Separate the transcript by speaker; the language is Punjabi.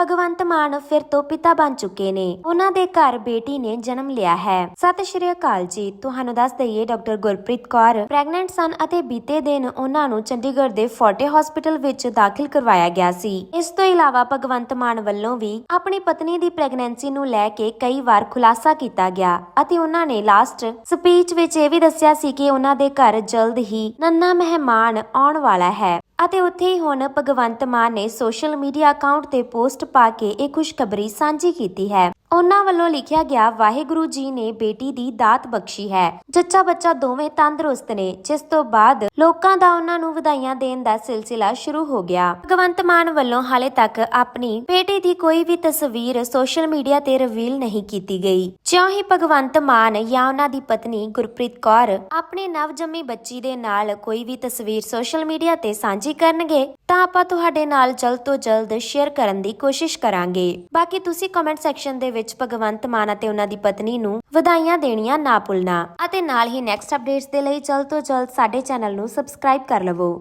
Speaker 1: ਭਗਵੰਤ ਮਾਨ ਫਿਰ ਤੋਂ ਪਿਤਾ ਬਣ ਚੁੱਕੇ ਨੇ। ਉਹਨਾਂ ਦੇ ਘਰ ਬੇਟੀ ਨੇ ਜਨਮ ਲਿਆ ਹੈ। ਸਤਿ ਸ਼੍ਰੀ ਅਕਾਲ ਜੀ। ਤੁਹਾਨੂੰ ਦੱਸ ਦਈਏ ਡਾਕਟਰ ਗੁਰਪ੍ਰੀਤ ਕੌਰ, ਪ੍ਰੈਗਨੈਂਟ ਸਨ ਅਤੇ ਬੀਤੇ ਦਿਨ ਉਹਨਾਂ ਨੂੰ ਚੰਡੀਗੜ੍ਹ ਦੇ ਫੋਰਟੇ ਹਸਪੀਟਲ ਵਿੱਚ ਦਾਖਲ ਕਰਵਾਇਆ ਗਿਆ ਸੀ। ਇਸ ਤੋਂ ਇਲਾਵਾ ਭਗਵੰਤ ਮਾਨ ਵੱਲੋਂ ਵੀ ਆਪਣੀ ਪਤਨੀ ਦੀ ਪ੍ਰੈਗਨੈਂਸੀ ਨੂੰ ਲੈ ਕੇ ਕਈ ਵਾਰ ਖੁਲਾਸਾ ਕੀਤਾ ਗਿਆ ਅਤੇ ਉਹਨਾਂ ਨੇ ਲਾਸਟ ਸਪੀਚ ਵਿੱਚ ਇਹ ਵੀ ਦੱਸਿਆ ਸੀ ਕਿ ਉਹਨਾਂ ਦੇ ਘਰ ਜਲਦ ਹੀ ਨੰਨਾ ਮਹਿਮਾਨ ਆਉਣ ਵਾਲਾ ਹੈ। ਅਤੇ ਉੱਥੇ ਹੀ ਹੁਣ ਭਗਵੰਤ ਮਾਨ ਨੇ ਸੋਸ਼ਲ ਮੀਡੀਆ ਅਕਾਊਂਟ ਤੇ ਪੋਸਟ ਪਾ ਕੇ ਇਹ ਖੁਸ਼ਖਬਰੀ ਸਾਂਝੀ ਕੀਤੀ ਹੈ। ਉਹਨਾਂ ਵੱਲੋਂ ਲਿਖਿਆ ਗਿਆ, ਵਾਹਿਗੁਰੂ ਜੀ ਨੇ ਬੇਟੀ ਦੀ ਦਾਤ ਬਖਸ਼ੀ ਹੈ। ਜੱਚਾ ਬੱਚਾ ਦੋਵੇਂ ਤੰਦਰੁਸਤ ਨੇ, ਜਿਸ ਤੋਂ ਬਾਅਦ ਲੋਕਾਂ ਦਾ ਉਹਨਾਂ ਨੂੰ ਵਧਾਈਆਂ ਦੇਣ ਦਾ ਸਿਲਸਿਲਾ ਸ਼ੁਰੂ ਹੋ ਗਿਆ। ਭਗਵੰਤ ਮਾਨ ਵੱਲੋਂ ਹਾਲੇ ਤੱਕ ਆਪਣੀ ਬੇਟੀ ਦੀ ਕੋਈ ਵੀ ਤਸਵੀਰ ਸੋਸ਼ਲ ਮੀਡੀਆ ਤੇ ਰਿਵੀਲ ਨਹੀਂ ਕੀਤੀ ਗਈ। ਜਿਉਂ ਭਗਵੰਤ ਮਾਨ ਜਾਂ ਉਹਨਾਂ ਦੀ ਪਤਨੀ ਗੁਰਪ੍ਰੀਤ ਕੌਰ ਆਪਣੀ ਨਵਜੰਮੀ ਬੱਚੀ ਦੇ ਨਾਲ ਕੋਈ ਵੀ ਤਸਵੀਰ ਸੋਸ਼ਲ ਮੀਡੀਆ ਤੇ ਸਾਂਝੀ ਕਰਨਗੇ, ਤਾਂ ਆਪਾਂ ਤੁਹਾਡੇ ਨਾਲ ਜਲਦ ਤੋਂ ਜਲਦ ਸ਼ੇਅਰ ਕਰਨ ਦੀ ਕੋਸ਼ਿਸ਼ ਕਰਾਂਗੇ। ਬਾਕੀ ਤੁਸੀਂ ਕਮੈਂਟ ਸੈਕਸ਼ਨ ਦੇ ਵਿੱਚ ਭਗਵੰਤ ਮਾਨ ਅਤੇ ਉਹਨਾਂ ਦੀ ਪਤਨੀ ਨੂੰ ਵਧਾਈਆਂ ਦੇਣੀਆਂ ਨਾ ਭੁੱਲਣਾ। ਅਤੇ ਨਾਲ ਹੀ ਨੈਕਸਟ ਅਪਡੇਟਸ ਦੇ ਲਈ ਜਲਦ ਤੋਂ ਜਲਦ ਸਾਡੇ ਚੈਨਲ ਨੂੰ ਸਬਸਕ੍ਰਾਈਬ ਕਰ ਲਵੋ।